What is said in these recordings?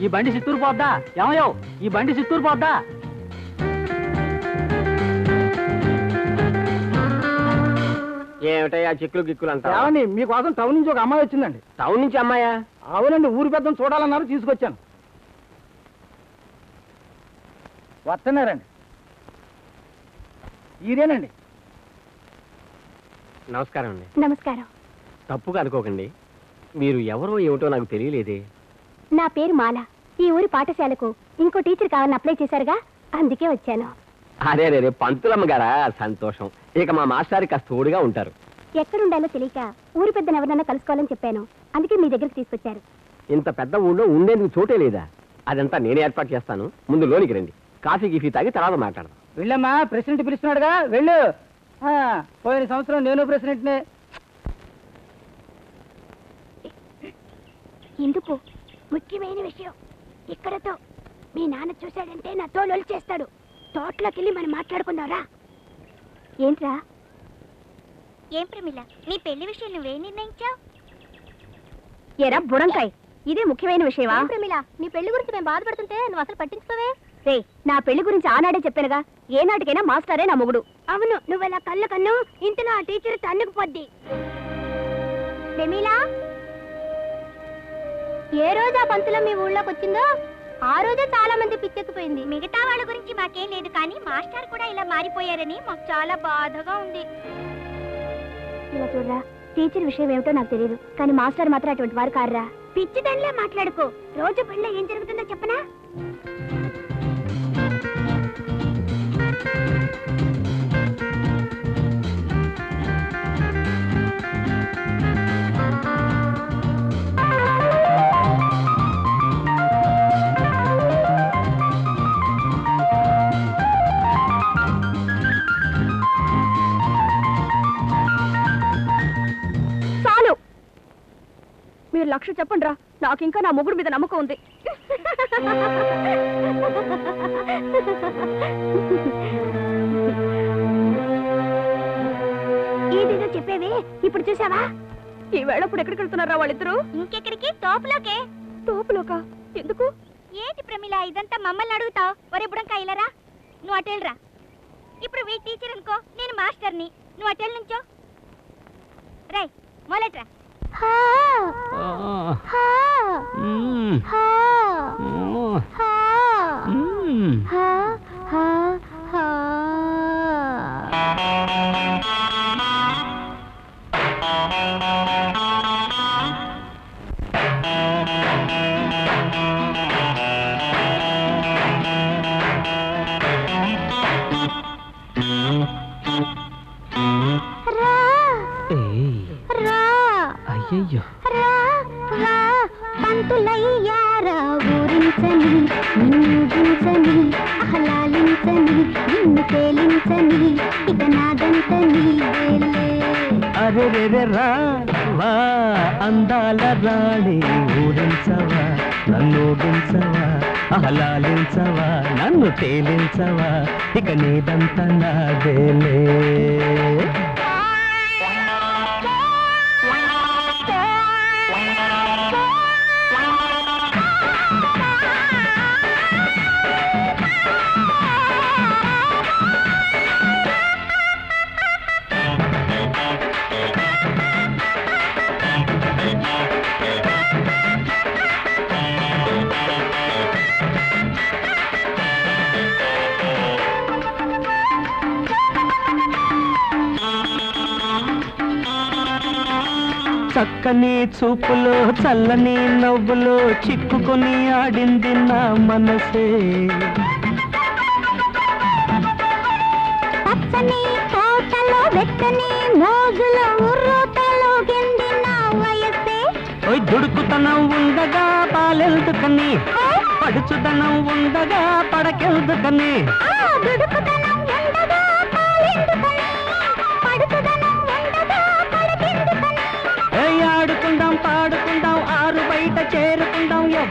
ఈ బండి చిత్తూరు పోద్దా? ఏమయ్యో ఈ బండి చిత్తూరు పోద్దా? ఏమిటయ్యా చిక్కులు గిక్కులు అంతా ఏమండి మీకోసం టౌన్ నుంచి ఒక అమ్మాయి వచ్చిందండి. టౌన్ నుంచి అమ్మాయా? అవునండి ఊరి పెద్దని చూడాలన్నారు తీసుకొచ్చాను. వస్తున్నారండి. ఈరేనండి. నమస్కారం అండి. నమస్కారం. తప్పుగా అనుకోకండి. మీరు ఎవరో ఏమిటో నాకు తెలియలేదే. నా పేరు మాల. ఈ ఊరి పాఠశాలకు ఇంకో టీచర్ కావాలని అప్లై చేశారుగా అందుకే వచ్చాను. అదే అదే పంతులమ్మ గారా సంతోషం. ఇక మా మాస్టారి కాస్త తోడుగా ఉంటారు. ఎక్కడుండాలో తెలియక ఊరి పెద్దను ఎవరినన్నా కలుసుకోవాలని చెప్పాను. అందుకే మీ దగ్గరికి తీసుకొచ్చారు. ఇంత పెద్ద ఊళ్ళో ఉండేందుకు చోటే లేదా? అదంతా నేనే ఏర్పాటు చేస్తాను. ముందు లోనికి రండి. కాఫీ గిఫీ తాగి తర్వాత మాట్లాడదాం. వెళ్ళమ్మా ప్రెసిడెంట్ పిలుస్తున్నాడుగా వెళ్ళు. ఆ, పోయిన సంవత్సరం నేను ప్రెసిడెంట్నే. ఎందుకు? ముఖ్యమైన విషయం. ఇక్కడతో మీ నాన్న చూశాడంటే నా తోలు చేస్తాడు. తోటలోకి వెళ్ళి మనం మాట్లాడుకుందాంరా ఏంట్రా? ఏం ప్రమిళ నీ పెళ్ళి విషయం నువ్వే నిర్ణయించావు? ఎరా బుడంకాయ్ ఇదే ముఖ్యమైన విషయమా? ప్రమిళ నీ పెళ్ళి గురించి మేము బాధపడుతుంటే నువ్వు అసలు పట్టించుకోవే? రే నా పెళ్ళి గురించి ఆనాడే చెప్పానుగా. ఏ నాటికైనా మాస్టరే నా మొగుడు. అవును నువ్వు ఇలా కళ్ళు కన్ను ఇంతలో ఆ టీచర్ తన్నుకు పొద్ది ప్రమీల? ఏ రోజు ఆ పంతులం మీ ఊళ్ళోకి వచ్చిందో ఆ రోజే చాలా మంది పిచ్చెక్కిపోయింది. మిగతా వాళ్ళ గురించి మాకేం లేదు కానీ మాస్టర్ కూడా ఇలా మారిపోయారని మాకు చాలా బాధగా ఉంది. ఇలా చూడరా టీచర్ విషయం ఏమిటో నాకు తెలియదు కానీ మాస్టర్ మాత్రం అటువంటి వారు కారురా పిచ్చి మాట్లాడుకో. రోజు పనిలో ఏం జరుగుతుందో చెప్పనా? లక్ష చెప్పండి రా నాకు ఇంకా నా మొగుడు మీద నమ్మకం ఉంది. ఏదేదో చెప్పేవే? ఇప్పుడు చూసావా? ఈ వేళ ఇప్పుడు ఎక్కడికి వెళ్తున్నారా వాళ్ళిద్దరు? ఇంకెక్కడికి? తోపులోకే. తోపులోక? ఎందుకు? ఏంటి ప్రమిళ ఇదంతా మమ్మల్ని అడుగుతావు? ఒరే బుడంకా ఇలారా నువ్వు అటెళ్ళరా ఇప్పుడు వీ టీచర్ అనుకో నేను మాస్టర్ని. నువ్వు అటెల్ నుంచో. రై మొదలెట్రా రా. అయ్యయ్యో. రా రా. పంతులయ్యారా ఊరించని నిన్నుగించని ఆహ్లాలించని నిన్ను తేలించని ఇక నాదంత నీవేలే అరే రే రే రా వా అందాల రాణి ఊరించవా నన్ను ఊగించవా ఆహ్లాదించవా నన్ను తేలించవా ఇక నీదంతా నాదేలే చక్కని చూపులో చల్లని నవ్వులో చిక్కుకొని ఆడింది నా మనసే. పచ్చని తోటలో వెచ్చని మోజులో ఉర్రూతలో గింది నా వయసే. ఓయ్ దుడుకుతనం ఉండగా పాలెల్దుకని పడుచుదనం ఉండగా పడకెల్దుకని దుడుకుతనం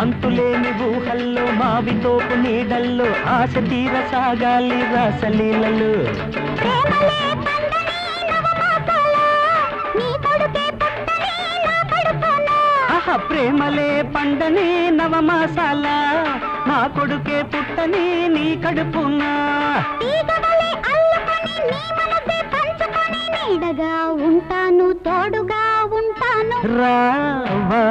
అంతులేని ఊహల్లో మావి తోపు నీడల్లో ఆశ తీర సాగాలి రాసలీలలు. ప్రేమలే పండని నవమాసాల నీ కొడుకే పుట్టని నా కడుపున ఆహా ప్రేమలే పండని నవమాసాల నా కొడుకే పుట్టని నీ కడుపునా. తీగవలే అల్లుకొని నీ మనసే పంచుకొని నీడగా ఉంటాను తోడుగా ఉంటాను రావా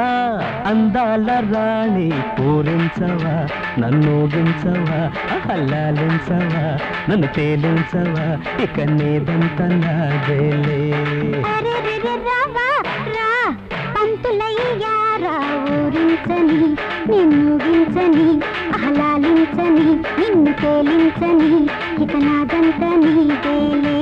అందాల రాణి పూరించవా నన్ను దించవా అహల్లాలించవా నన్ను తేలించవా ఇక నీదంత నాదేలే. ఊరించని నిన్ను గించని ఆహ్లాలించని నిన్ను తేలించని ఇక నాదంత నీదేలే.